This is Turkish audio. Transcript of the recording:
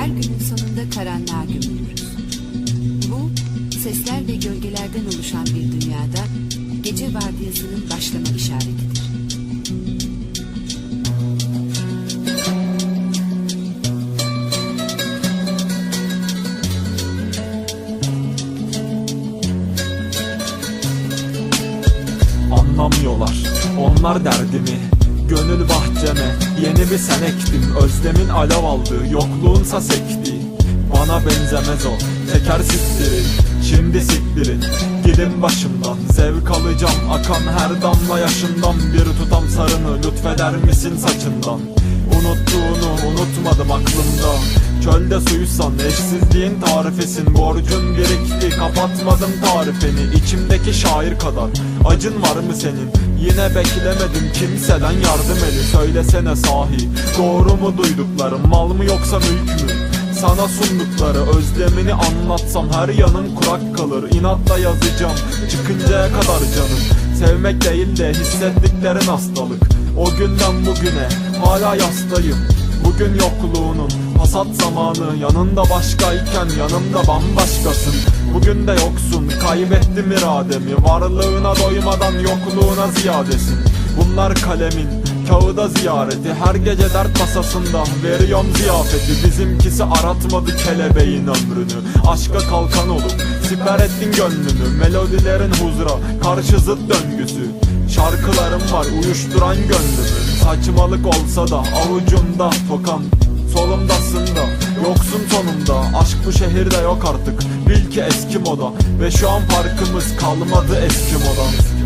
Her günün sonunda karanlığa gömülürüz. Bu, sesler ve gölgelerden oluşan bir dünyada gece vardiyasının başlama işaretidir. Anlamıyorlar onlar derdimi bir sen ektim Özlemin alev aldı yokluğunsa sekti Bana benzemez o teker siktirin Şimdi siktirin. Gidin başımdan Zevk alacağım akan her damla yaşından. Bir tutam sarını lütfeder misin saçından? Unuttuğunu unutmadım aklımda Çölde suysan eşsizliğin tarifesin. Borcun birikti kapatmadım tarifini İçimdeki şair kadar acın var mı senin? Yine beklemedim kimseden yardım eli. Söylesene sahi doğru mu duyduklarım? Mal mı yoksa mülk mü? Sana sundukları özlemini anlatsam her yanım kurak kalır. İnatla yazacağım çıkıncaya kadar canım. Sevmek değil de hissettiklerin hastalık. O günden bugüne hala yastayım. Bugün yokluğunun hasat zamanı Yanında başkayken yanımda bambaşkasın. Bugün de yoksun kaybettim irademi. Varlığına doymadan yokluğuna ziyadesin. Bunlar kalemin kağıda ziyareti. Her gece dert masasında veriyorum ziyafeti. Bizimkisi aratmadı kelebeğin ömrünü. Aşka kalkan olup siper ettin gönlünü. Melodilerin huzura karşı zıt döngüsü. Şarkılarım var uyuşturan gönlümü. Saçmalık olsa da avucumda tokan Solumdasın da yoksun sonumda Aşk bu şehirde yok artık bil ki eski moda. Ve şu an farkımız kalmadı eski modan